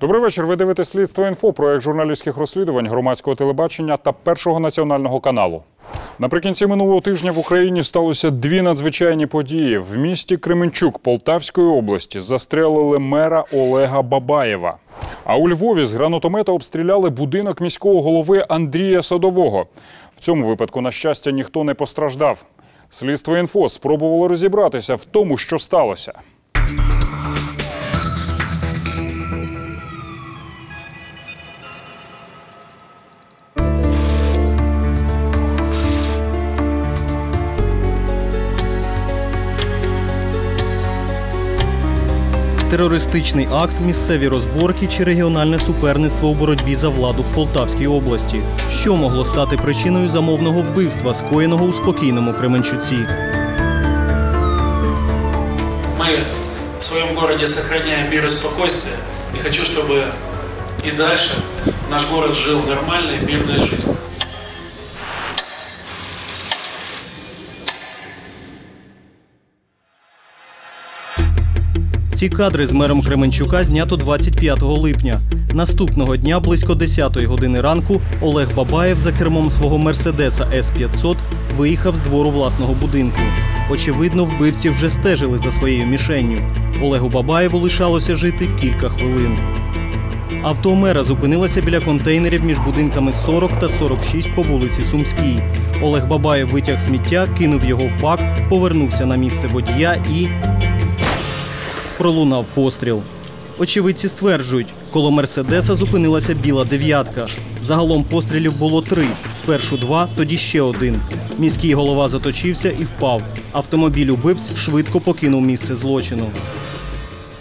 Добрий вечір. Ви дивитесь слідство інфо, проект журналістських розслідувань громадського телебачення та першого національного каналу. Наприкінці минулого тижня в Україні сталося дві надзвичайні події. В місті Кременчук Полтавської області застрелили мера Олега Бабаєва. А у Львові з гранатомета обстріляли будинок міського голови Андрія Садового. В цьому випадку, на щастя, ніхто не постраждав. Слідство інфо спробувало розібратися в тому, що сталося. Терористичний акт, місцеві розборки чи регіональне суперництво у боротьбі за владу в Полтавській області. Що могло стати причиною замовного вбивства, скоєного у спокійному Кременчуці? Мы в своем городе сохраняем мир и спокойствие. И хочу, чтобы и дальше наш город жил нормальной, мирной жизнью. Ці кадри з мером Кременчука знято 25 липня. Наступного дня, близько 10 години ранку, Олег Бабаєв за кермом свого мерседеса С-500 виїхав з двору власного будинку. Очевидно, вбивці вже стежили за своєю мішенню. Олегу Бабаєву лишалося жити кілька хвилин. Авто мера зупинилося біля контейнерів між будинками 40 та 46 по вулиці Сумській. Олег Бабаєв витяг сміття, кинув його в бак, повернувся на місце водія і пролунав постріл. Очевидці стверджують, коло мерседеса зупинилася біла дев'ятка. Загалом пострілів було три: спершу два, тоді ще один. Міський голова заточився і впав. Автомобіль убивць швидко покинув місце злочину.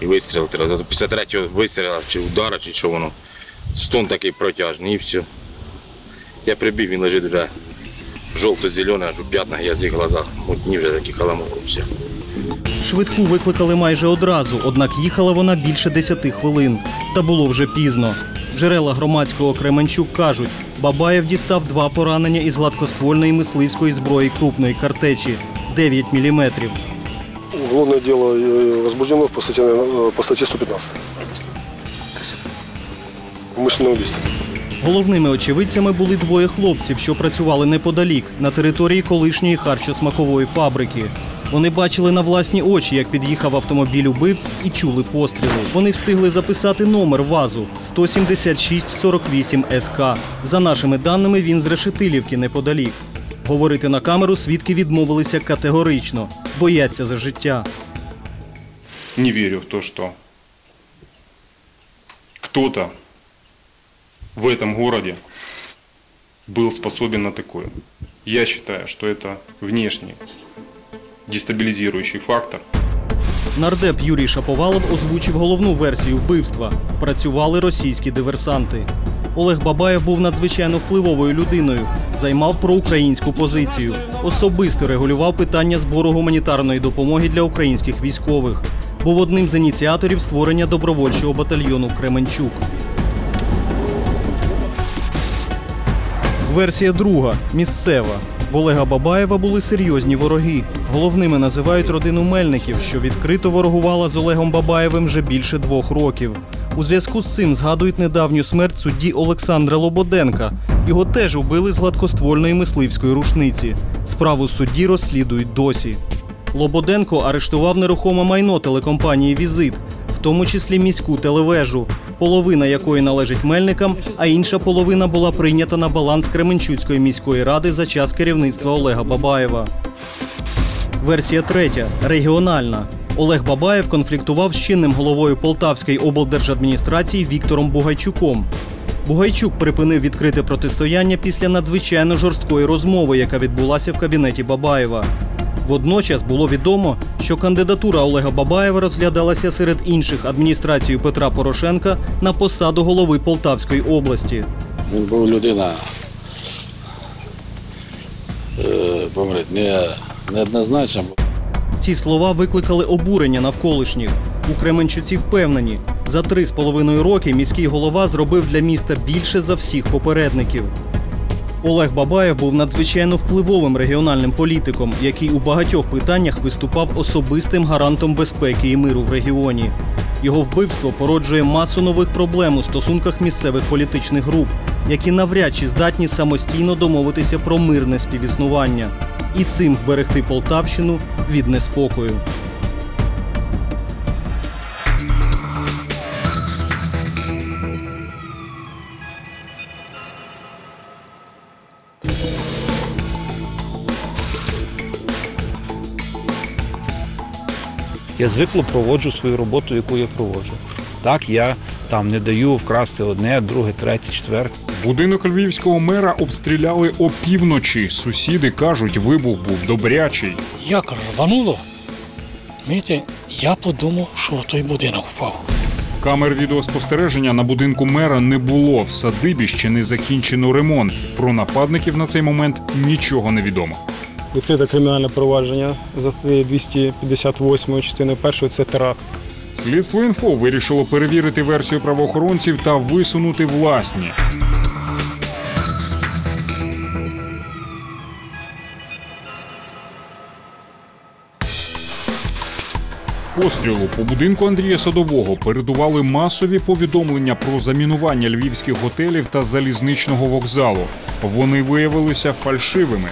і вистрілити. До 53-го вистріла чи удара, чи що воно. Стон такий протяжний і все. Я прибіг, він лежить вже жовто-зелений, аж у п'ятнах, я з їх глазах мутні вже такі халамуку все. Швидку викликали майже одразу, однак їхала вона більше 10 хвилин. Та було вже пізно. Джерела громадського Кременчук кажуть, Бабаєв дістав два поранення із гладкоствольної мисливської зброї крупної картечі 9 міліметрів. Уголовное дело э, возбуждено по статье, э, по статье 115. Умышленное убийство. Головними очевидцями були двоє хлопців, що працювали неподалік на території колишньої харчосмакової фабрики. Вони бачили на власні очі, як під'їхав автомобіль убивць і чули постріли. Вони встигли записати номер вазу 17648 СК. За нашими даними, він з Решетилівки неподалік. Говорити на камеру свідки відмовилися категорично, бояться за життя. не верю в то, что кто-то в этом городе был способен на такое. Я считаю, что это внешний дестабилизирующий фактор. Нардеп Юрій Шаповалов озвучив головну версію вбивства. Працювали російські диверсанти. Олег Бабаєв був надзвичайно впливовою людиною, займав проукраїнську позицію, особисто регулював питання збору гуманітарної допомоги для українських військових. Був одним з ініціаторів створення добровольчого батальйону Кременчук. Версія друга місцева. В Олега Бабаєва були серйозні вороги. Головними називають родину Мельників, що відкрито ворогувала з Олегом Бабаєвим вже більше двох років. У зв'язку з цим згадують недавню смерть судді Олександра Лободенка. Його теж убили з гладкоствольної мисливської рушниці. Справу судді розслідують досі. Лободенко арештував нерухоме майно телекомпанії Візит, в тому числі міську телевежу, половина якої належить мельникам, а інша половина була прийнята на баланс Кременчуцької міської ради за час керівництва Олега Бабаєва. Версія третя регіональна. Олег Бабаєв конфліктував з чинним головою Полтавської облдержадміністрації Віктором Бугайчуком. Бугайчук припинив відкрите протистояння після надзвичайно жорсткої розмови, яка відбулася в кабінеті Бабаєва. Водночас було відомо, що кандидатура Олега Бабаєва розглядалася серед інших адміністрацією Петра Порошенка на посаду голови Полтавської області. Він був людина, е, помрить, не, неоднозначна. Ці слова викликали обурення навколишніх. У Кременчуці впевнені, за три з половиною роки міський голова зробив для міста більше за всіх попередників. Олег Бабаєв був надзвичайно впливовим регіональним політиком, який у багатьох питаннях виступав особистим гарантом безпеки і миру в регіоні. Його вбивство породжує масу нових проблем у стосунках місцевих політичних груп, які навряд чи здатні самостійно домовитися про мирне співіснування і цим вберегти Полтавщину від неспокою. Я звикло проводжу свою роботу, яку я проводжу. Так, я там не даю вкрасти одне, друге, третє, четверте. Будинок львівського мера обстріляли опівночі. Сусіди кажуть, вибух був добрячий. Як рвануло, знаєте, я подумав, що той будинок впав. Камер відеоспостереження на будинку мера не було. В садибі ще не закінчено ремонт. Про нападників на цей момент нічого не відомо. Відкрите кримінальне провадження за статтею 258 частини 1 це теракт. Слідство інфо вирішило перевірити версію правоохоронців та висунути власні. Пострілу по будинку Андрія Садового передували масові повідомлення про замінування львівських готелів та залізничного вокзалу. Вони виявилися фальшивими.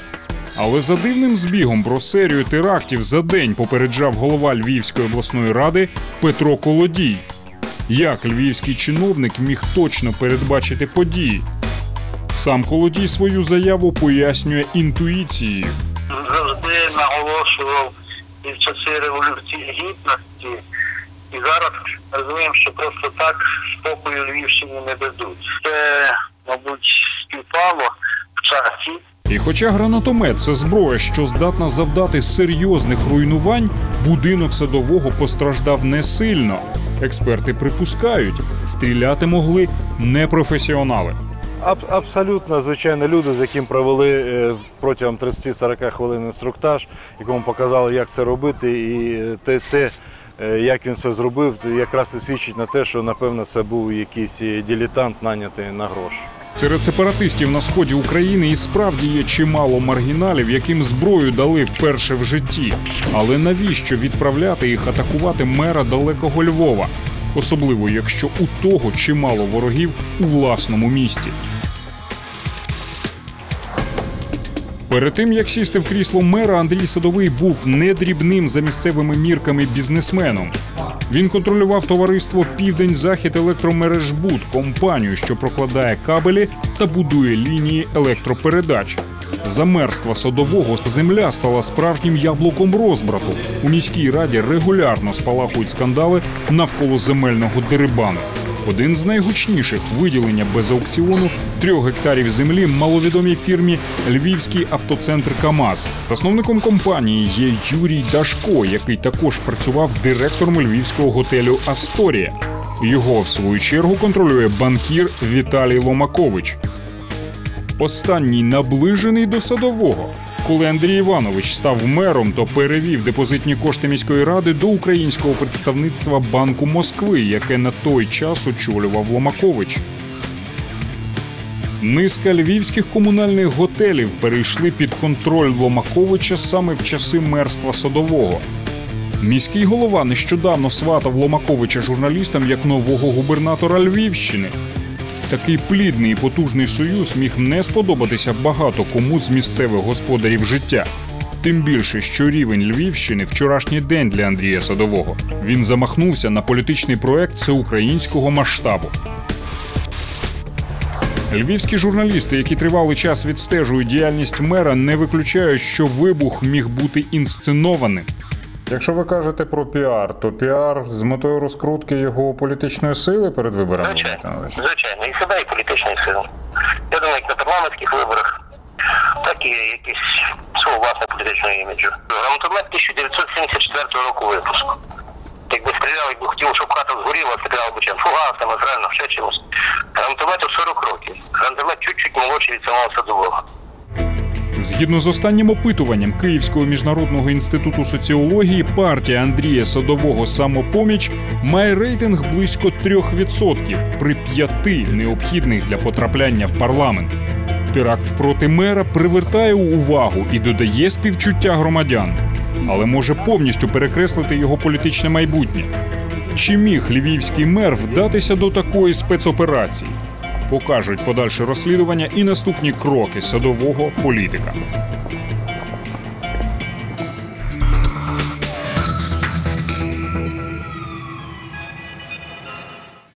Але за дивним збігом про серію терактів за день попереджав голова Львівської обласної ради Петро Колодій. Як львівський чиновник міг точно передбачити події? Сам Колодій свою заяву пояснює інтуїцією. завжди наголошував і в часи революції гідності, і зараз розуміємо, що просто так спокою Львівщині не дадуть. Це, мабуть, співпало в часі. І хоча гранатомет це зброя, що здатна завдати серйозних руйнувань, будинок садового постраждав не сильно. Експерти припускають, стріляти могли непрофесіонали. Аб- абсолютно звичайні люди, з яким провели е, протягом 30-40 хвилин інструктаж, якому показали, як це робити, і е, те, те, е, як він це зробив, якраз і свідчить на те, що напевно це був якийсь дилетант, нанятий на гроші. Серед сепаратистів на сході України і справді є чимало маргіналів, яким зброю дали вперше в житті. Але навіщо відправляти їх атакувати мера далекого Львова? Особливо, якщо у того чимало ворогів у власному місті. Перед тим як сісти в крісло мера, Андрій Садовий був не дрібним за місцевими мірками бізнесменом. Він контролював товариство Південь Захід електромережбуд, компанію, що прокладає кабелі та будує лінії електропередач. Замерства садового земля стала справжнім яблуком розбрату. У міській раді регулярно спалахують скандали навколо земельного дерибану. Один з найгучніших виділення без аукціону трьох гектарів землі маловідомій фірмі Львівський автоцентр КАМАЗ. Засновником компанії є Юрій Дашко, який також працював директором львівського готелю Асторія. Його, в свою чергу, контролює банкір Віталій Ломакович. Останній наближений до садового. Коли Андрій Іванович став мером, то перевів депозитні кошти міської ради до українського представництва Банку Москви, яке на той час очолював Ломакович. Низка львівських комунальних готелів перейшли під контроль Ломаковича саме в часи мерства садового. Міський голова нещодавно сватав Ломаковича журналістам як нового губернатора Львівщини. Такий плідний і потужний союз міг не сподобатися багато кому з місцевих господарів життя. Тим більше, що рівень Львівщини вчорашній день для Андрія Садового. Він замахнувся на політичний проект всеукраїнського масштабу. Львівські журналісти, які тривалий час відстежують діяльність мера, не виключають, що вибух міг бути інсценованим. Якщо ви кажете про піар, то піар з метою розкрутки його політичної сили перед виборами. Звичайно, звичайно, і себе, і політичної сили. Я думаю, як на парламентських виборах, так і якісь свого власного політичного іміджу. Гранатомет 1974 року випуску. Якби стріляв, якби хотів, щоб хата згоріла, стріляв би чим фугасами, зрально, ще чимось. Гранатомету 40 років. Гранатомет чуть-чуть молодший від самого садового. Згідно з останнім опитуванням Київського міжнародного інституту соціології, партія Андрія Садового самопоміч має рейтинг близько 3% при п'яти необхідних для потрапляння в парламент. Теракт проти мера привертає увагу і додає співчуття громадян, але може повністю перекреслити його політичне майбутнє. Чи міг львівський мер вдатися до такої спецоперації? Покажуть подальше розслідування і наступні кроки садового політика.